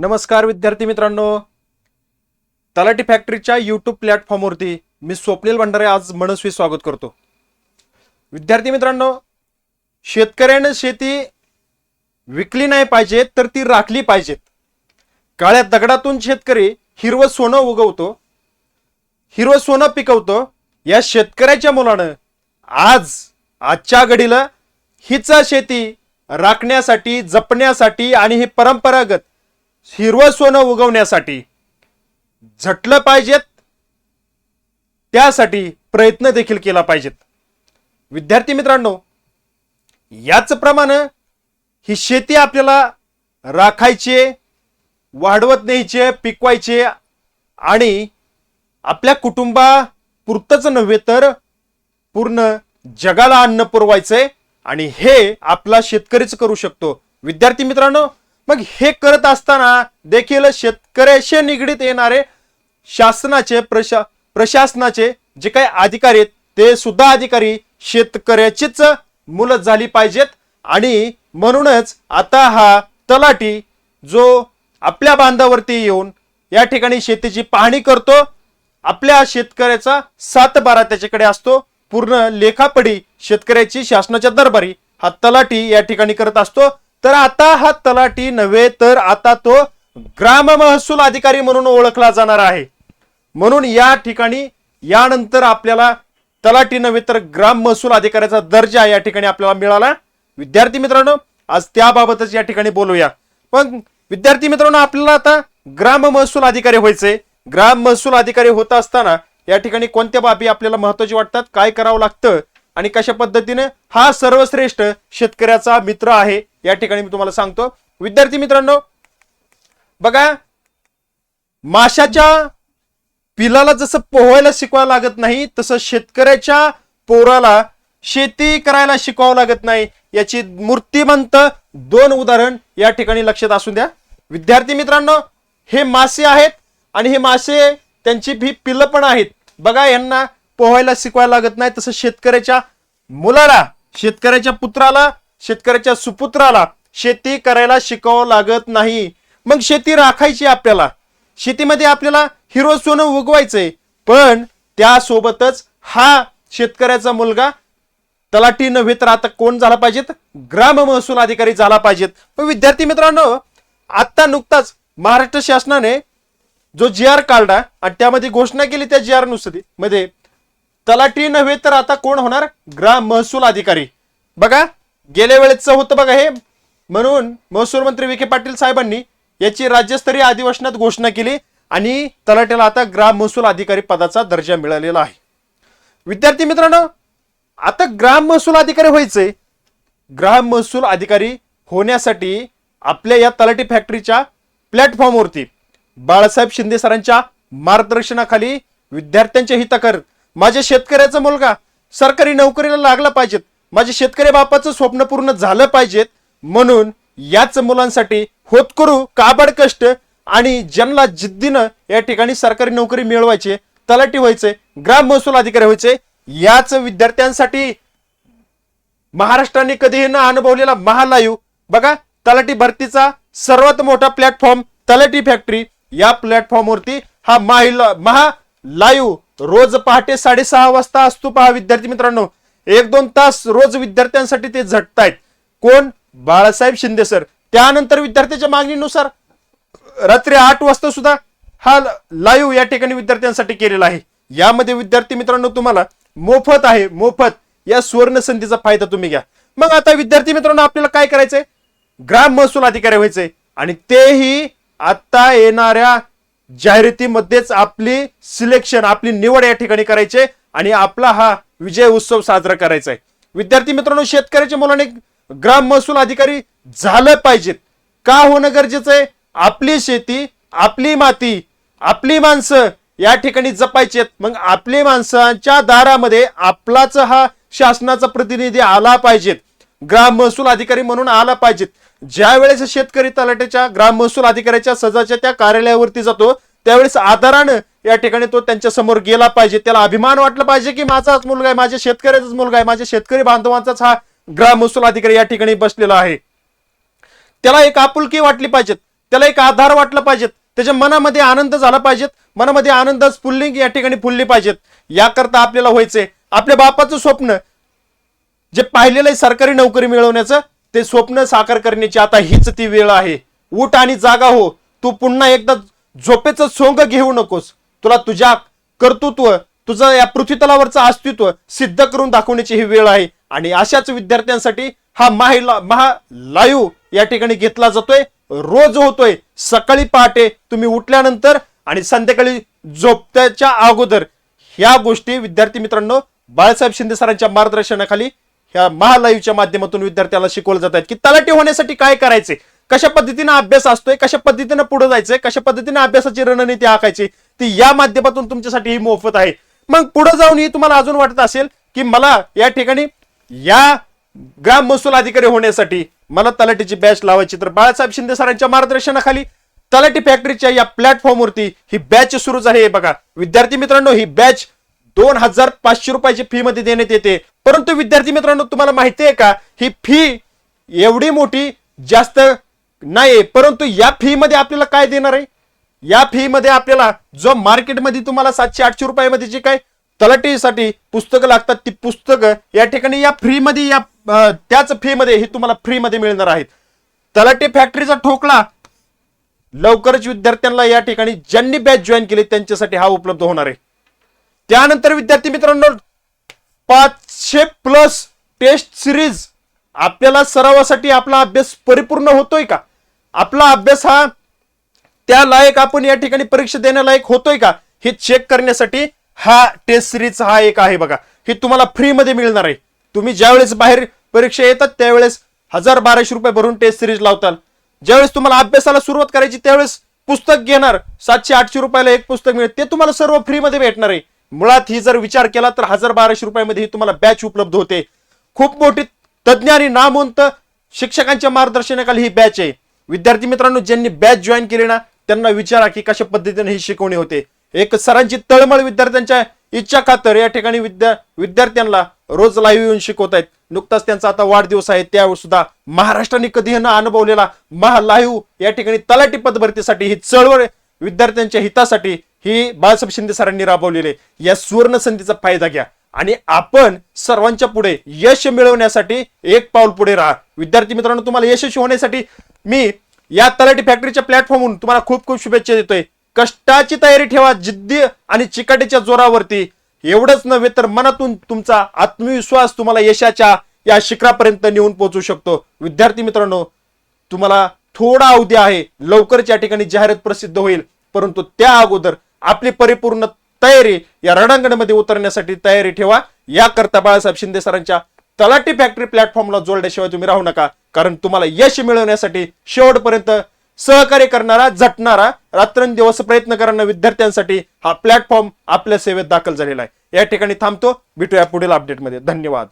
नमस्कार विद्यार्थी मित्रांनो. तलाठी फॅक्टरीच्या यूट्यूब प्लॅटफॉर्मवरती मी स्वप्नील भंडारे आज मनस्वी स्वागत करतो. विद्यार्थी मित्रांनो शेतकऱ्यानं शेती विकली नाही पाहिजे तर ती राखली पाहिजेत. काळ्या दगडातून शेतकरी हिरवं सोनं उगवतो हिरवं सोनं पिकवतो. या शेतकऱ्याच्या मुलानं आज आजच्या घडीला हिचा शेती राखण्यासाठी जपण्यासाठी आणि ही परंपरागत हिरवं सोनं उगवण्यासाठी झटलं पाहिजेत. त्यासाठी प्रयत्न देखील केला पाहिजेत. विद्यार्थी मित्रांनो याचप्रमाणे ही शेती आपल्याला राखायची वाढवत न्यायचे पिकवायचे आणि आपल्या कुटुंबापुरतंच नव्हे तर पूर्ण जगाला अन्न पुरवायचंय आणि हे आपला शेतकरीच करू शकतो. विद्यार्थी मित्रांनो मग हे करत असताना देखील शेतकऱ्याशी निगडीत येणारे शासनाचे प्रशा प्रशासनाचे जे काही अधिकारी आहेत ते सुद्धा अधिकारी शेतकऱ्याचीच मुलं झाली पाहिजेत. आणि म्हणूनच आता हा तलाठी जो आपल्या बांधावरती येऊन या ठिकाणी शेतीची पाहणी करतो आपल्या शेतकऱ्याचा सात बारा त्याच्याकडे असतो. पूर्ण लेखापडी शेतकऱ्याची शासनाच्या दरबारी हा तलाठी या ठिकाणी करत असतो. तर आता हा तलाठी नव्हे तर आता तो ग्राम महसूल अधिकारी म्हणून ओळखला जाणार आहे. म्हणून या ठिकाणी यानंतर आपल्याला तलाठी नव्हे तर ग्राम महसूल अधिकाऱ्याचा दर्जा या ठिकाणी आपल्याला मिळाला. विद्यार्थी मित्रांनो आज त्याबाबतच या ठिकाणी बोलूया. पण विद्यार्थी मित्रांनो आपल्याला आता ग्राम महसूल अधिकारी व्हायचंय. ग्राम महसूल अधिकारी होत असताना या ठिकाणी कोणत्या बाबी आपल्याला महत्वाची वाटतात काय करावं लागतं आणि कशा पद्धतीने हा सर्वश्रेष्ठ शेतकऱ्याचा मित्र आहे या ठिकाणी मी तुम्हाला सांगतो. विद्यार्थी मित्रांनो बघा माशाच्या पिलाला जसं पोहायला शिकवायला लागत नाही तसं शेतकऱ्याच्या पोराला शेती करायला शिकवावं लागत नाही. याची मूर्तिमंत दोन उदाहरण या ठिकाणी लक्षात असू द्या. विद्यार्थी मित्रांनो हे मासे आहेत आणि हे मासे त्यांची भी पिलं पण आहेत. बघा यांना पोहायला शिकवायला लागत नाही तसं शेतकऱ्याच्या मुलाला शेतकऱ्याच्या पुत्राला शेतकऱ्याच्या सुपुत्राला शेती करायला शिकावं लागत नाही. मग शेती राखायची आपल्याला. शेतीमध्ये आपल्याला हिरो सोनं उगवायचंय. पण त्यासोबतच हा शेतकऱ्याचा मुलगा तलाठी नव्हे तर आता कोण झाला पाहिजेत? ग्राम महसूल अधिकारी झाला पाहिजेत. पण विद्यार्थी मित्रांनो आता नुकताच महाराष्ट्र शासनाने जो जी आर काढला आणि त्यामध्ये घोषणा केली त्या जी आरनुसारमध्ये तलाठी नव्हे तर आता कोण होणार? ग्राम महसूल अधिकारी. बघा गेल्या वेळेचं होतं बघा हे. म्हणून महसूल मंत्री विखे पाटील साहेबांनी याची राज्यस्तरीय अधिवेशनात घोषणा केली आणि तलाट्याला आता ग्राम महसूल अधिकारी पदाचा दर्जा मिळालेला आहे. विद्यार्थी मित्रांनो आता ग्राम महसूल अधिकारी व्हायचंय ग्राम महसूल अधिकारी होण्यासाठी आपल्या या तलाठी फॅक्टरीच्या प्लॅटफॉर्मवरती बाळासाहेब शिंदे सरांच्या मार्गदर्शनाखाली विद्यार्थ्यांच्या हिताकर माझ्या शेतकऱ्याचा मुलगा सरकारी नोकरीला लागला पाहिजेत. माझ्या शेतकरी बापाचं स्वप्न पूर्ण झालं पाहिजेत म्हणून याच मुलांसाठी होतकरू काबड कष्ट आणि ज्यांना जिद्दीनं या ठिकाणी सरकारी नोकरी मिळवायची तलाठी व्हायचे ग्राम महसूल अधिकारी व्हायचे याच विद्यार्थ्यांसाठी महाराष्ट्राने कधीही न अनुभवलेला महालायू. बघा तलाठी भरतीचा सर्वात मोठा प्लॅटफॉर्म तलाठी फॅक्टरी या प्लॅटफॉर्मवरती हा महा महालायू रोज पहाटे साडेसहा वाजता असतो पहा विद्यार्थी मित्रांनो. एक दोन तास रोज विद्यार्थ्यांसाठी ते झटतायत. कोण? बाळासाहेब शिंदे सर. त्यानंतर विद्यार्थ्याच्या मागणीनुसार रात्री आठ वाजता सुद्धा हा लाईव्ह या ठिकाणी विद्यार्थ्यांसाठी केलेला आहे. यामध्ये विद्यार्थी मित्रांनो तुम्हाला मोफत आहे मोफत. या सुवर्ण संधीचा फायदा तुम्ही घ्या. मग आता विद्यार्थी मित्रांनो आपल्याला काय करायचंय? ग्राम महसूल अधिकारी व्हायचंय. आणि तेही आता येणाऱ्या जाहिरातीमध्येच आपली सिलेक्शन आपली निवड या ठिकाणी करायचे. आणि आपला हा विजय उत्सव साजरा करायचा आहे विद्यार्थी मित्रांनो शेतकऱ्याच्या मुलाने ग्राम महसूल अधिकारी झालं पाहिजेत. का होणं गरजेचं आहे? आपली शेती आपली माती आपली माणसं या ठिकाणी जपायची आहेत. मग आपली माणसांच्या दारामध्ये आपलाच हा शासनाचा प्रतिनिधी आला पाहिजेत. ग्राम महसूल अधिकारी म्हणून आला पाहिजेत. ज्या वेळेस शेतकरी तलाट्याच्या ग्राम महसूल अधिकाऱ्याच्या सजाच्या त्या कार्यालयावरती जातो त्यावेळेस आदरानं या ठिकाणी तो त्यांच्यासमोर गेला पाहिजे. त्याला अभिमान वाटला पाहिजे की माझाच मुलगा आहे माझ्या शेतकऱ्याचाच मुलगा आहे माझ्या शेतकरी बांधवांचाच हा ग्राम महसूल अधिकारी या ठिकाणी बसलेला आहे. त्याला एक आपुलकी वाटली पाहिजेत. त्याला एक आधार वाटला पाहिजेत. त्याच्या मनामध्ये आनंद झाला पाहिजेत. मनामध्ये आनंद स्फुल्लिंग या ठिकाणी फुलली पाहिजेत. याकरता आपल्याला व्हायचंय. आपल्या बापाचं स्वप्न जे पाहिलेलं आहे सरकारी नोकरी मिळवण्याचं ते स्वप्न साकार करण्याची आता हीच ती वेळ आहे. उठ आणि जागा हो. तू पुन्हा एकदा झोपेचं सोंग घेऊ नकोस. तुला तुझ्या कर्तृत्व तुझं या पृथ्वीतलावरचं अस्तित्व सिद्ध करून दाखवण्याची ही वेळ आहे. आणि अशाच विद्यार्थ्यांसाठी हा माहिला महा लाईव्ह या ठिकाणी घेतला जातोय. रोज होतोय. सकाळी पहाटे तुम्ही उठल्यानंतर आणि संध्याकाळी झोपत्याच्या अगोदर ह्या गोष्टी विद्यार्थी मित्रांनो बाळासाहेब शिंदे सरांच्या मार्गदर्शनाखाली ह्या महालाईव्हच्या माध्यमातून विद्यार्थ्याला शिकवलं जात आहेत की तलाठी होण्यासाठी काय करायचे? कशा पद्धतीनं अभ्यास असतोय? कशा पद्धतीनं पुढे जायचंय? कशा पद्धतीनं अभ्यासाची रणनीती आखायची? ती या माध्यमातून तुमच्यासाठी ही मोफत आहे. मग पुढे जाऊन ही तुम्हाला अजून वाटत असेल की मला या ठिकाणी या ग्राम महसूल अधिकारी होण्यासाठी मला तलाठीची बॅच लावायची तर बाळासाहेब शिंदे सरांच्या मार्गदर्शनाखाली तलाठी फॅक्टरीच्या या प्लॅटफॉर्मवरती ही बॅच सुरू झाली आहे बघा विद्यार्थी मित्रांनो ही बॅच दोन हजार पाचशे रुपयाची फी मध्ये देण्यात येते. परंतु विद्यार्थी मित्रांनो तुम्हाला माहिती आहे का? ही फी एवढी मोठी जास्त नाही परंतु या फी मध्ये आपल्याला काय देणार आहे? या फी मध्ये आपल्याला जो मार्केटमध्ये तुम्हाला सातशे आठशे रुपयामध्ये जे काय तलाटीसाठी पुस्तकं लागतात ती पुस्तकं या ठिकाणी या फ्री मध्ये या त्याच फीमध्ये हे तुम्हाला फ्री मध्ये मिळणार आहेत. तलाटी फॅक्टरीचा ठोकला लवकरच विद्यार्थ्यांना या ठिकाणी ज्यांनी बॅच जॉईन केली त्यांच्यासाठी हा उपलब्ध होणार आहे. त्यानंतर विद्यार्थी मित्रांनो पाचशे प्लस टेस्ट सिरीज आपल्याला सरावासाठी आपला अभ्यास परिपूर्ण होतोय का? आपला अभ्यास हा त्या लायक आपण या ठिकाणी परीक्षा देण्यालायक होतोय का? हे चेक करण्यासाठी हा टेस्ट सिरीज हा एक आहे बघा. हे तुम्हाला फ्री मध्ये मिळणार आहे. तुम्ही ज्यावेळेस बाहेर परीक्षा येतात त्यावेळेस हजार बाराशे रुपये भरून टेस्ट सिरीज लावताल. ज्यावेळेस तुम्हाला अभ्यासाला सुरुवात करायची त्यावेळेस पुस्तक घेणार. सातशे आठशे रुपयाला एक पुस्तक मिळेल. ते तुम्हाला सर्व फ्री मध्ये भेटणार आहे. मुळात ही जर विचार केला तर हजार बाराशे रुपयामध्ये ही तुम्हाला बॅच उपलब्ध होते. खूप मोठी तज्ज्ञ आणि नामवंत शिक्षकांच्या मार्गदर्शनाखाली ही बॅच आहे. विद्यार्थी मित्रांनो ज्यांनी बॅच जॉईन केली ना त्यांना विचारा की कशा पद्धतीने ही शिकवणी होते. एक सरांची तळमळ विद्यार्थ्यांच्या इच्छा खातर या ठिकाणी विद्या विद्यार्थ्यांना रोज लाईव्ह येऊन शिकवत आहेत नुकताच त्यांचा आता वाढदिवस आहे त्यावेळी सुद्धा महाराष्ट्राने कधीही न अनुभवलेला महा लाईव्ह या ठिकाणी तलाठी पद भरतीसाठी ही चळवळ विद्यार्थ्यांच्या हितासाठी ही बाळासाहेब शिंदे सरांनी राबवलेली आहे. या सुवर्ण संधीचा फायदा घ्या. आणि आपण सर्वांच्या पुढे यश मिळवण्यासाठी एक पाऊल पुढे राहा. विद्यार्थी मित्रांनो तुम्हाला यशस्वी होण्यासाठी मी या तलाठी फॅक्टरीच्या प्लॅटफॉर्मवरून तुम्हाला खूप खूप शुभेच्छा देतोय. कष्टाची तयारी ठेवा जिद्दी आणि चिकाटीच्या जोरावरती. एवढंच नव्हे तर मनातून तुमचा आत्मविश्वास तुम्हाला यशाच्या या शिखरापर्यंत नेऊन पोहोचू शकतो. विद्यार्थी मित्रांनो तुम्हाला थोडा अवधी आहे. लवकरच या ठिकाणी जाहिरात प्रसिद्ध होईल. परंतु त्या अगोदर आपली परिपूर्ण तयारी या रणांगणामध्ये उतरण्यासाठी तयारी ठेवा. याकरता बाळासाहेब शिंदे सरांच्या तलाठी फॅक्टरी प्लॅटफॉर्मला जोडल्याशिवाय तुम्ही राहू नका. कारण तुम्हाला यश मिळवण्यासाठी शेवटपर्यंत सहकार्य करणारा झटणारा रात्रंदिवस प्रयत्न करणाऱ्या विद्यार्थ्यांसाठी हा प्लॅटफॉर्म आपल्या सेवेत दाखल झालेला आहे. या ठिकाणी थांबतो. भेटूया पुढील अपडेटमध्ये धन्यवाद.